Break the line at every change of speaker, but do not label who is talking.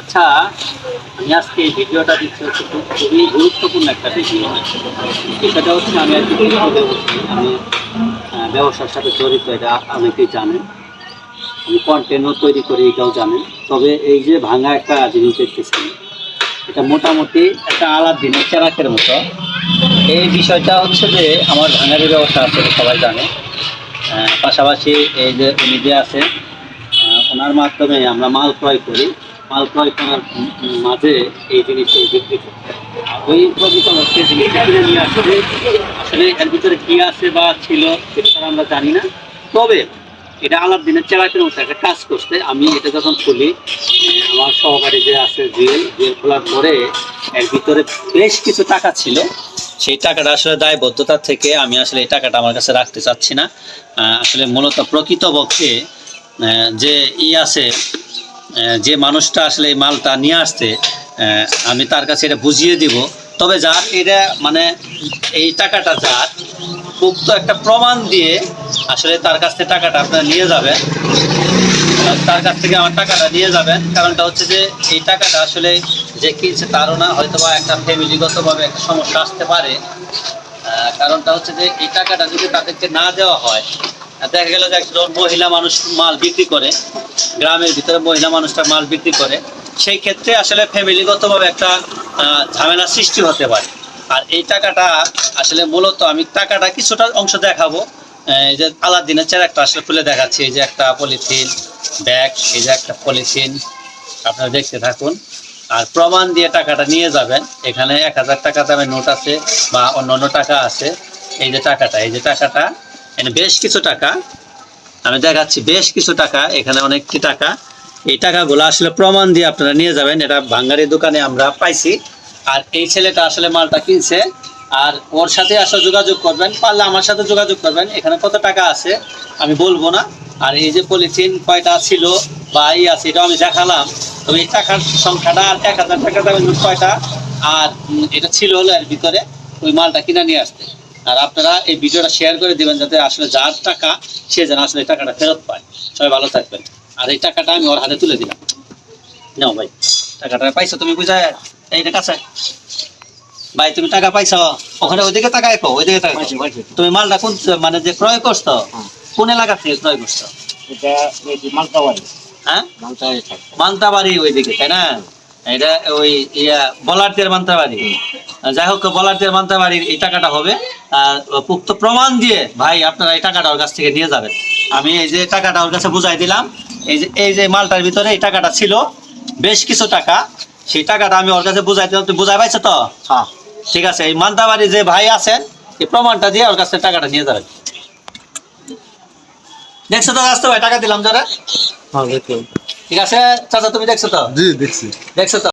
আচ্ছা আমি আজকে এই ভিডিওটা দিচ্ছি হচ্ছে খুব খুবই গুরুত্বপূর্ণ একটা ভিডিও। সেটা হচ্ছে আমি আর কি আমি ব্যবসার সাথে জড়িত, এটা অনেকেই জানেন। আমি কন্টেন্টও তৈরি করি, এটাও জানেন। তবে এই যে ভাঙা একটা জিনিস দেখতেছি, এটা মোটামুটি একটা আলাদিনের চেরাকের মতো। এই বিষয়টা হচ্ছে যে, আমার ভাঙারি ব্যবসা আছে, সবাই জানে। পাশাপাশি এই যে উনি যে আছে ওনার মাধ্যমে আমরা মাল ক্রয় করি। মাল ক্রয় করার মাঝে এই জিনিসটা বিক্রি করি আর ওই প্রকৃত অর্থে জিনিসটা নিয়ে আসলে আসলে এর ভিতরে কি আছে বা ছিল সেটা আমরা জানি না। তবে এটা আলাদিনের চেরাকের মতো একটা কাজ করতে আমি এটা যখন খুলি, আমার সহকারী যে আছে জুয়েল জুয়েল খোলার পরে এর ভিতরে বেশ কিছু টাকা ছিল। সেই টাকাটা আসলে দায়বদ্ধতা থেকে আমি আসলে এই টাকাটা আমার কাছে রাখতে চাচ্ছি না। আসলে মূলত প্রকৃতপক্ষে যে ই আছে যে মানুষটা আসলে এই মালটা নিয়ে আসতে আমি তার কাছে এটা বুঝিয়ে দিব। তবে যার এটা মানে এই টাকাটা যার, উক্ত একটা প্রমাণ দিয়ে আসলে তার কাছ থেকে টাকাটা আপনারা নিয়ে যাবেন। তার কাছ থেকে আমার টাকাটা নিয়ে যাবেন। কারণটা হচ্ছে যে এই টাকাটা আসলে যে কিনছে তারও না হয়তো বা একটা ফ্যামিলিগতভাবে একটা সমস্যা আসতে পারে। কারণটা হচ্ছে যে এই টাকাটা যদি তাদেরকে না দেওয়া হয় দেখা গেল যে একজন মহিলা মানুষ মাল বিক্রি করে, গ্রামের ভিতরে মহিলা মানুষটা মাল বিক্রি করে, সেই ক্ষেত্রে আসলে ফ্যামিলিগতভাবে একটা ঝামেলা সৃষ্টি হতে পারে। আর এই টাকাটা আসলে মূলত আমি টাকাটা কিছুটা অংশ দেখাবো। এই যে আলাদিনের একটা আসলে খুলে দেখাচ্ছি। এই যে একটা পলিথিন ব্যাগ, এই যে একটা পলিথিন, আপনারা দেখতে থাকুন। আর প্রমাণ দিয়ে টাকাটা নিয়ে যাবেন। এখানে এক হাজার টাকা দামের নোট আছে বা অন্য অন্য টাকা আছে। এই যে টাকাটা, এই যে টাকাটা এখানে বেশ কিছু টাকা। আমি দেখাচ্ছি বেশ কিছু টাকা, এখানে অনেকটি টাকা। এই টাকাগুলো আসলে প্রমাণ দিয়ে আপনারা নিয়ে যাবেন। এটা ভাঙ্গারি দোকানে আমরা পাইছি। আর এই ছেলেটা আসলে মালটা কিনছে। আর ওর সাথে আসলে যোগাযোগ করবেন। পারলে আমার সাথে যোগাযোগ করবেন। এখানে কত টাকা আছে আমি বলব না। আর এই যে পলিথিন কয়টা ছিল বা এই আছে, এটাও আমি দেখালাম। তবে এই টাকার সংখ্যাটা আর এক হাজার টাকা দামের কয়টা? আর এটা ছিল হলো এর ভিতরে। ওই মালটা কিনে নিয়ে আসতে। আর আপনারা এই ভিডিওটা শেয়ার করে দিবেন যাতে আসলে যার টাকা সে যেন আসলে এই টাকাটা ফেরত পায়। সবাই ভালো থাকবেন। আর এই টাকাটা আমি ওর হাতে তুলে দিলাম। নাও ভাই টাকাটা পাইছো তুমি বুঝায়। এইটা কাছে। ভাই তুমি টাকা পাইছো? ওখানে ওইদিকে টাকা একো ওইদিকে টাকা। তুমি মালটা কোন মানে যে ক্রয় করছ
হ্যাঁ।
কোন এলাকা থেকে ক্রয় করছ? হ্যাঁ? মান্তাবাড়ি ওইদিকে তাই না? এটা ওই ইয়া বলারদের মান্তাবাড়ি যাই হোক বলারদের মান্তাবাড়ির এই টাকাটা হবে। পুক্ত প্রমাণ দিয়ে ভাই আপনারা এই টাকাটা ওর কাছ থেকে নিয়ে যাবেন। আমি এই যে টাকাটা ওর কাছে বুঝাই দিলাম এই যে এই যে মালটার ভিতরে এই টাকাটা ছিল বেশ কিছু টাকা সেই টাকাটা আমি ওর কাছে বুঝাই দিলাম। তুমি বুঝাই পাইছো তো?
হ্যাঁ।
ঠিক আছে এই মান্তাবাড়ি যে ভাই আছেন এই প্রমাণটা দিয়ে ওর কাছে টাকাটা নিয়ে যাবেন। দেখছ তো রাস্তা ভাই টাকা দিলাম যারা?
হ্যাঁ
ঠিক আছে? চাচা তুমি দেখছ তো?
জি দেখছি।
দেখছ তো?